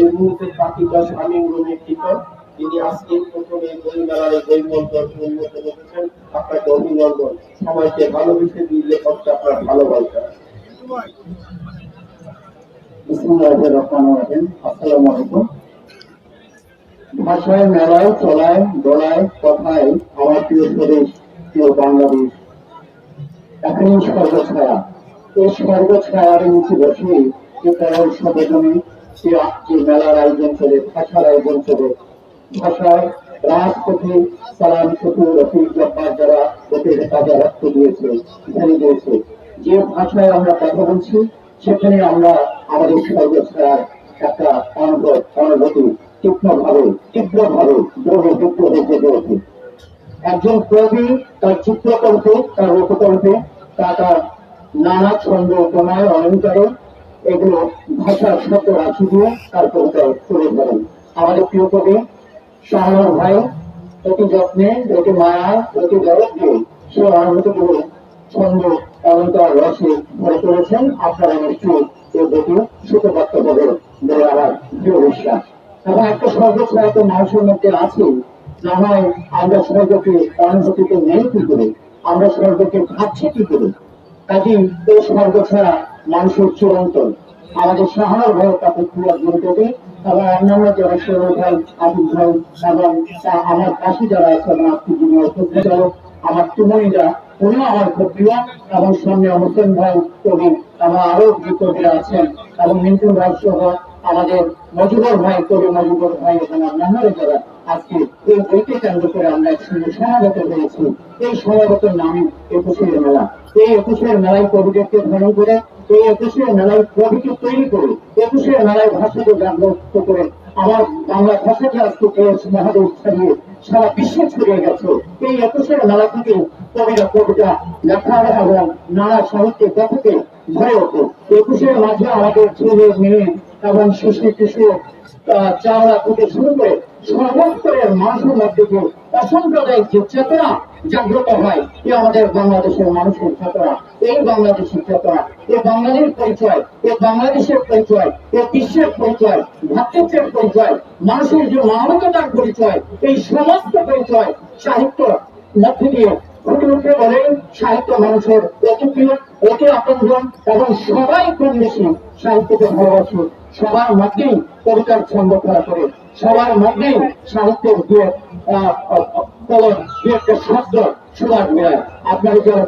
এই তিনি আজকে প্রথমে করেছেন আপনাকে অভিনন্দন। সবাইকে ভালোবেসে আপনার ভাষায়, মেলায়, চলায়, দোলায়, কথায় আমার প্রিয় স্বদেশ, প্রিয় বাংলাদেশ এখনই স্বর্গছায়া এই স্বর্গছায়ার নিচে বসে যে সবেদনে মেলার আয়োজন করে, ভাষার আয়োজন করে। ভাষায় রাজপথে সালাম রফিক জব্বার যারা রক্ত দিয়েছে ঢেলে দিয়েছে। যে ভাষায় আমরা কথা বলছি, সেখানে আমরা আমাদের সর্বছায়ার একটা অনুভব অনুভূতি তীক্ষ্ণভাবে, তীব্রভাবে দ্রোহ বিদ্রোহ জেগে ওঠে একজন কবি তার চিত্রকল্পে তার রূপকল্পে তা তার নানা ছন্দ উপমায় অলঙ্কারে এগুলো ভাষার শব্দ রাশি দিয়ে তার কবিতায় তুলে ধরেন আমাদের প্রিয় কবি শাহর ভাই, অতি যত্নে, অতি মায়া, অতি দরদ দিয়ে সে অনুভূতিগুলো ছন্দ অলঙ্কার রসে ভরে তুলেছেন। আপনারা নিশ্চয়ই এই বইটি সুখপাত্র হবে বলে আমার দৃঢ় বিশ্বাস। এবং একটা সর্বছায়া তো মানুষের মধ্যে আছে, না হয় আমরা স্বর্গকে অনুভূতিকে নেই কি করে? আমরা স্বর্গকে ভাবছি কি করে? কাজে এই স্বর্গ ছাড়া মানুষের চিরন্তন আমাদের শাহর ভাই তাকে ক্রিয়া গুরুত্বে এবং অন্যান্য যারা সৌর ভাই আবির ভাই এবং আমার পাশে যারা আছে, আমার আত্মীয় চালক আমার তুমনিরা উনিও আমার খুব প্রিয় এবং সামনে হোসেন ভাই কবি আমার আরও যে কবিরা আছেন এবং মিন্টু ভাই সহ আমাদের মজিবর ভাই কবি মজিবর ভাই এবং অন্যান্যরা যারা আজকে এই বইকে কেন্দ্র করে আমরা একসঙ্গে সমাগত হয়েছি। এই সমাগতের নামই একুশের মেলা। এই একুশের মেলায় কবিদেরকে ধারণ করে এই একুশের মেলায় কবিকে তৈরি করে একুশের মেলায় ভাষাকে জাগ্রত করে আমার বাংলা ভাষাকে আজকে পেয়েছে মহাদেশ ছাড়িয়ে সারা বিশ্বে ছড়িয়ে গেছে। এই একুশের মেলা থেকে কবিরা কবিতা, লেখা এবং নানা সাহিত্যের কথাকে ভরে ওঠে। একুশের মাঝে আমাদের ছেলে মেয়ে এবং শিশু কিশোর চাওড়া থেকে শুরু করে সর্বস্তরের মানুষের মধ্যে যে অসাম্প্রদায়িক যে চেতনা জাগ্রত হয়, এ আমাদের বাংলাদেশের মানুষের চেতনা। এই বাংলাদেশের চেতনা এ বাঙালির পরিচয়, এ বাংলাদেশের পরিচয়, এ বিশ্বের পরিচয় ভাতৃত্বের পরিচয়, মানুষের যে মানবতার পরিচয়, এই সমস্ত পরিচয় সাহিত্য মধ্যে দিয়ে ফুটে উঠে বলে সাহিত্য মানুষের অতি প্রিয় অতি আপনজন এবং সবাই কম বেশি সাহিত্যকে ভালোবাসে। সবার মধ্যেই কবিতার ছন্দ খেলা করে সবার মধ্যেই সাহিত্যের দিয়ে একটা শব্দ সবার মেলায় আপনারা যারা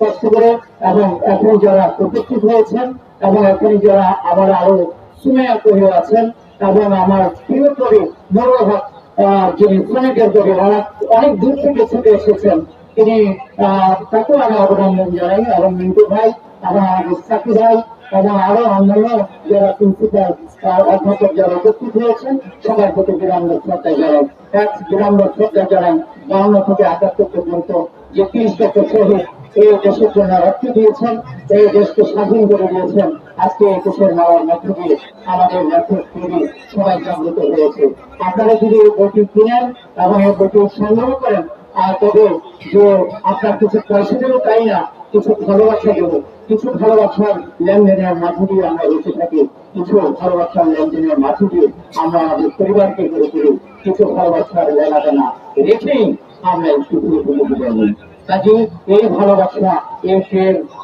কষ্ট করে এবং এখন যারা উপস্থিত হয়েছেন এবং এখন যারা আবার আরও সুমেয়া কবি আছেন এবং আমার প্রিয় কবি নুরুল যিনি শ্রমিকের কবি অনেক দূর থেকে ছুটে এসেছেন, তিনি তাকেও আমি অভিনন্দন জানাই এবং মিন্টু ভাই এবং আমাদের সাকি ভাই এবং আরও অন্যান্য যারা প্রিন্সিপাল অধ্যাপক যারা উপস্থিত হয়েছেন সবার প্রতি বিরাম্ব শ্রদ্ধা জানাই। এক বিরাম্ব শ্রদ্ধা জানাই বাউন্ন থেকে একাত্তর পর্যন্ত যে তিরিশ বছর শহীদ এই দেশের জন্য রক্ত দিয়েছেন এই দেশকে স্বাধীন করে দিয়েছেন, আজকে একুশের মালার মধ্য দিয়ে আমাদের লেখক কবি সবাই জাগ্রত হয়েছে। আপনারা যদি এই বইটি কিনেন এবং এই বইটি সংগ্রহ করেন, আর তবে যে আপনার কিছু পয়সা দেবো তাই না, কিছু ভালোবাসা দেবো, কিছু ভালোবাসার লেনদেনের মাধ্যম দিয়ে আমরা বেঁচে থাকি, কিছু ভালোবাসার লেনদেনের মাধ্যম দিয়ে আমরা আমাদের পরিবারকে গড়ে তুলি, কিছু ভালোবাসার লেনাদেনা রেখেই আমরা থেকে বিদায় নিই। কাজে এই ভালোবাসা এই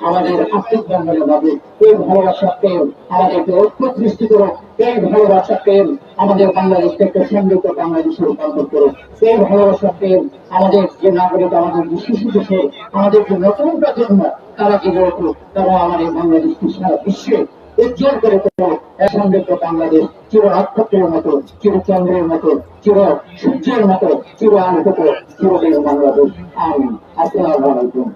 আমাদের আর্থিক বন্ধনে ভাবে এই ভালোবাসা প্রেম আমাদেরকে ঐক্য সৃষ্টি করো এই ভালোবাসা প্রেম আমাদের বাংলাদেশকে একটা সমৃদ্ধ বাংলাদেশে রূপান্তর করো এই ভালোবাসা প্রেম আমাদের যে নাগরিক, আমাদের যে শিশু দেশে, আমাদের যে নতুন প্রজন্ম, তারা জেগে উঠুক। তারা আমাদের বাংলাদেশকে সারা বিশ্বে উজ্জ্বল করে তোলো সমৃদ্ধ বাংলাদেশ, চির নক্ষত্রের মতো, চির চন্দ্রের মতো, চির সূর্যের মতো, চির আলোকিত চিরদিন বাংলাদেশ। আমি আসসালামু আলাইকুম।